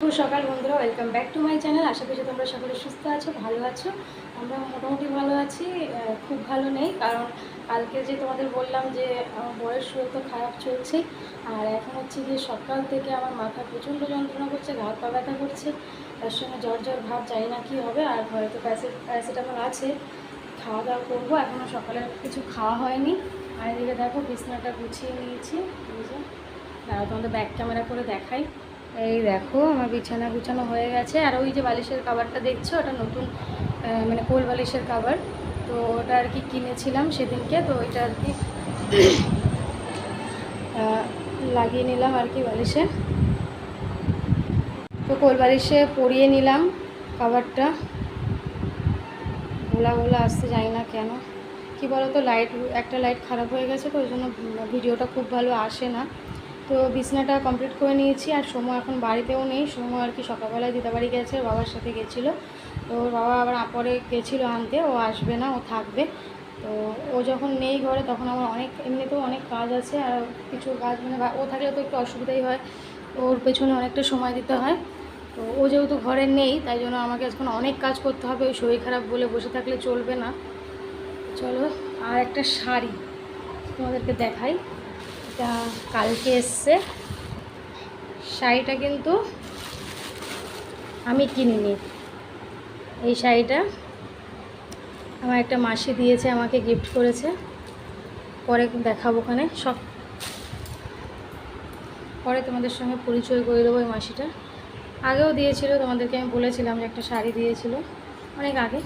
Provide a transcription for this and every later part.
শুভ সকাল বন্ধুরা welcome back to my channel আশা করছি তোমরা সকলে সুস্থ আছো, ভালো আছো। আমরা মোটামুটি ভালো আছি খুব ভালো নেই, কারণ কালকে যে তোমাদের বললাম যে আমার বয়স শরীর তো খারাপ চলছে, আর এখন হচ্ছে যে সকাল থেকে আমার মাথা প্রচণ্ড যন্ত্রণা করছে ঘাট পা ব্যথা করছে, তার সঙ্গে জ্বর জ্বর ভাব, জানি না কী হবে, আর ঘরে তো প্যাসে প্যারাসিটামল আছে, খাওয়া দাওয়া করব এখনও সকালে কিছু খাওয়া হয়নি। আর এদিকে দেখো, বিছনাটা গুছিয়ে নিয়েছি তোমাদের ব্যাক ক্যামেরা করে দেখাই। এই দেখো, আমার বিছানা গুছানো হয়ে গেছে। আর ওই যে বালিশের কাভারটা দেখছ, ওটা নতুন মানে কোল বালিশের কাভার তো ওটা আর কি কিনেছিলাম সেদিনকে, তো ওইটা আর কি লাগিয়ে নিলাম আর কি বালিশে। তো কোল বালিশে পরিয়ে নিলাম কাভারটা গোলা গোলা আসতে জানি না কেন। কি তো লাইট একটা লাইট খারাপ হয়ে গেছে তো, ওই জন্য ভিডিওটা খুব ভালো আসে না। তো বিছনাটা কমপ্লিট করে নিয়েছি আর সময় এখন বাড়িতেও নেই। সময় আর কি সকালবেলায় দিদাবাড়ি গেছে বাবার সাথে গেছিল। তো বাবা আবার পরে গেছিল আনতে, ও আসবে না, ও থাকবে। তো ও যখন নেই ঘরে তখন আমার অনেক, এমনিতেও অনেক কাজ আছে আর কিছু কাজ মানে ও থাকলে তো একটু অসুবিধাই হয়। ওর পেছনে অনেকটা সময় দিতে হয়। তো ও যেহেতু ঘরে নেই, তাই জন্য আমাকে এখন অনেক কাজ করতে হবে, ওই শরীর খারাপ বলে বসে থাকলে চলবে না। চলো, আর একটা শাড়ি তোমাদেরকে দেখাই। এটা কালকে এসছে। শাড়িটা কিন্তু আমি কিনিনি। এই শাড়িটা আমার একটা মাসি দিয়েছে, আমাকে গিফট করেছে। পরে দেখাবো ওখানে। সব পরে তোমাদের সঙ্গে পরিচয় করে দেবো এই মাসিটা। আগেও দিয়েছিল, তোমাদেরকে আমি বলেছিলাম যে একটা শাড়ি দিয়েছিল অনেক আগে।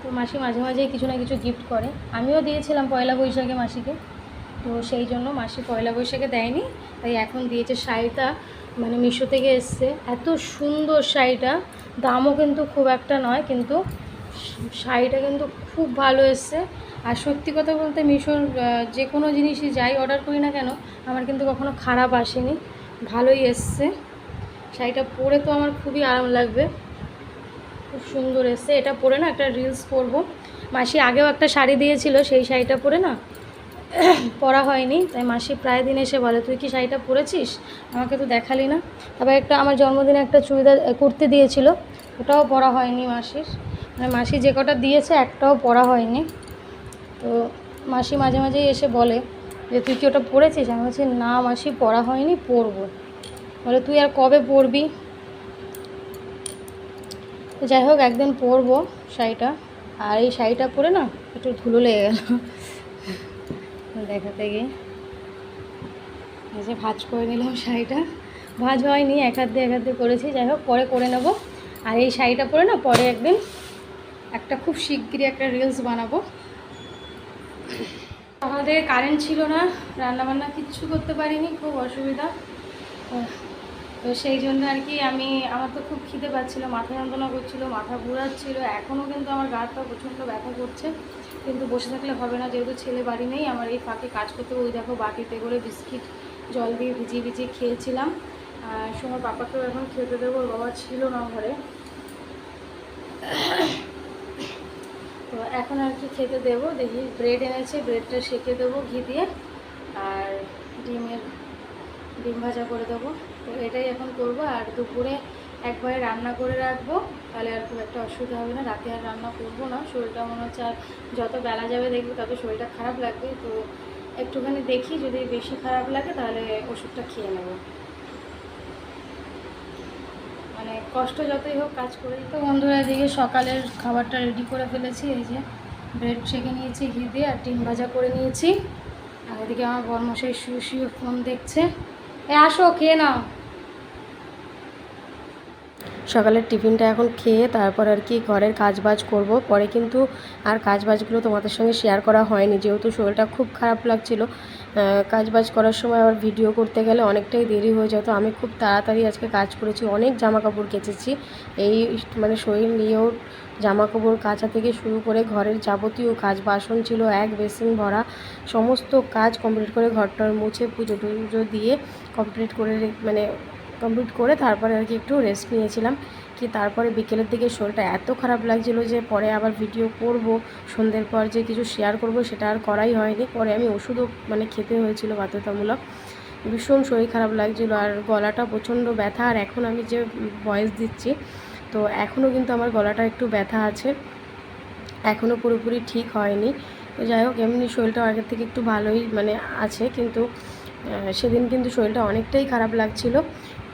তো মাসি মাঝে মাঝেই কিছু না কিছু গিফট করে। আমিও দিয়েছিলাম পয়লা বৈশাখে মাসিকে। তো সেই জন্য মাসি পয়লা বৈশাখে দেয়নি, তাই এখন দিয়েছে শাড়িটা মানে মিশো থেকে এসছে। এত সুন্দর শাড়িটা, দামও কিন্তু খুব একটা নয়, কিন্তু শাড়িটা কিন্তু খুব ভালো এসছে। আর সত্যি কথা বলতে মিশোর যে কোনো জিনিসই যাই অর্ডার করি না কেন, আমার কিন্তু কখনো খারাপ আসেনি, ভালোই এসছে। শাড়িটা পরে তো আমার খুবই আরাম লাগবে, খুব সুন্দর এসছে। এটা পরে না একটা রিলস করব। মাসি আগেও একটা শাড়ি দিয়েছিল, সেই শাড়িটা পরে না পরা হয়নি, তাই মাসি প্রায় দিন এসে বলে, তুই কি শাড়িটা পরেছিস? আমাকে তো দেখালি না। তারপর একটা আমার জন্মদিনে একটা চুড়িদার কুর্তি দিয়েছিল, ওটাও পরা হয়নি মাসির। মানে মাসি যে কটা দিয়েছে, একটাও পরা হয়নি। তো মাসি মাঝে মাঝেই এসে বলে যে, তুই কি ওটা পরেছিস? আমি বলছি, না মাসি, পরা হয়নি, পরবো। বলে, তুই আর কবে পরবি? তো যাই হোক, একদিন পরবো শাড়িটা। আর এই শাড়িটা পরে না, একটু ধুলো লেগে গেল। দেখাতে গিয়ে। যে ভাজ করে নিলাম শাড়িটা। ভাজ হয়নি, এক হাত দিয়ে এক হাত দিয়ে করেছি। যাই হোক, পরে করে নেব। আর এই শাড়িটা পরে না, পরে একদিন একটা খুব শিগগিরই একটা রিলস বানাবো। আমাদের কারেন্ট ছিল না, রান্নাবান্না কিচ্ছু করতে পারিনি, খুব অসুবিধা। তো সেই জন্য আর কি আমি, আমার তো খুব খিদে পাচ্ছিলো, মাথা যন্ত্রণা করছিল, মাথা ঘুরাচ্ছিল। এখনও কিন্তু আমার গা প্রচণ্ড ব্যথা করছে, কিন্তু বসে থাকলে হবে না। যেহেতু ছেলে বাড়ি নেই, আমার এই ফাঁকে কাজ করতে ওই দেখো বাটিতে করে বিস্কিট, জল দিয়ে ভিজিয়ে ভিজিয়ে খেয়েছিলাম। সময় পাপাকেও এখন খেতে দেবো বাবা ছিল না ঘরে। তো এখন আর কি খেতে দেবো, দেখি। ব্রেড এনেছে, ব্রেডটা সেঁকে দেবো, ঘি দিয়ে। আর ডিমের ডিম ভাজা করে দেবো। তো এটাই এখন করব। আর দুপুরে একবারে রান্না করে রাখব। তাহলে আর খুব একটা অসুবিধা হবে না। রাতে আর রান্না করব না। শরীরটা মনে হচ্ছে আর যত বেলা যাবে দেখব তত শরীরটা খারাপ লাগবে। তো একটুখানি দেখি যদি বেশি খারাপ লাগে তাহলে ওষুধটা খেয়ে নেব। মানে কষ্ট যতই হোক কাজ করে তো বন্ধুরা এদিকে সকালের খাবারটা রেডি করে ফেলেছি। এই যে ব্রেড সেঁকে নিয়েছি, ঘি দিয়ে আর ডিম ভাজা করে নিয়েছি। আর এদিকে আমার বরমশাই শুয়ে শুয়ে ফোন দেখছে। এ আসো খেয়ে নাও। সকালের টিফিনটা এখন খেয়ে তারপর আর কি ঘরের কাজবাজ করব। পরে কিন্তু আর কাজবাজগুলো তোমাদের সঙ্গে শেয়ার করা হয়নি। যেহেতু শরীরটা খুব খারাপ লাগছিল কাজবাজ করার সময় আবার ভিডিও করতে গেলে অনেকটাই দেরি হয়ে যেত। আমি খুব তাড়াতাড়ি আজকে কাজ করেছি, অনেক জামা কাপড় কেচেছি। এই মানে শরীর নিয়েও জামা কাপড় কাচা থেকে শুরু করে ঘরের যাবতীয় কাজ, বাসন ছিল এক, বেসিন ভরা, সমস্ত কাজ কমপ্লিট করে ঘরটার মুছে পুজো টুজো দিয়ে কমপ্লিট করে মানে কমপ্লিট করে তারপরে আর কি একটু রেস্ট নিয়েছিলাম। কি তারপরে বিকেলের দিকে শরীরটা এত খারাপ লাগছিল যে পরে আবার ভিডিও করব, সন্ধ্যের পর যে কিছু শেয়ার করব সেটা আর করাই হয়নি। পরে আমি ওষুধও মানে খেতে হয়েছিল বাধ্যতামূলক। ভীষণ শরীর খারাপ লাগছিল আর গলাটা প্রচণ্ড ব্যথা আর এখন আমি যে ভয়েস দিচ্ছি, তো এখনও কিন্তু আমার গলাটা একটু ব্যথা আছে। এখনও পুরোপুরি ঠিক হয়নি। তো যাই হোক, এমনি শরীরটা আগের থেকে একটু ভালোই মানে আছে, কিন্তু সেদিন কিন্তু শরীরটা অনেকটাই খারাপ লাগছিল।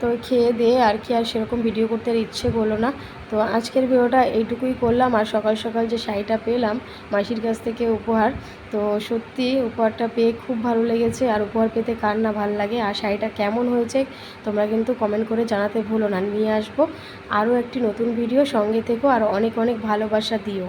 তো খেয়ে দিয়ে আর কি, আর সেরকম ভিডিও করতে আর ইচ্ছে করল না। তো আজকের ভিডিওটা এইটুকুই করলাম, আর সকাল সকাল যে শাড়িটা পেলাম মাসির কাছ থেকে উপহার, তো সত্যি উপহারটা পেয়ে খুব ভালো লেগেছে। আর উপহার পেতে কার না ভালো লাগে, আর শাড়িটা কেমন হয়েছে তোমরা কিন্তু কমেন্ট করে জানাতে ভুলো না। নিয়ে আসব আরও একটি নতুন ভিডিও সঙ্গে থেকো, আর অনেক অনেক ভালোবাসা দিও।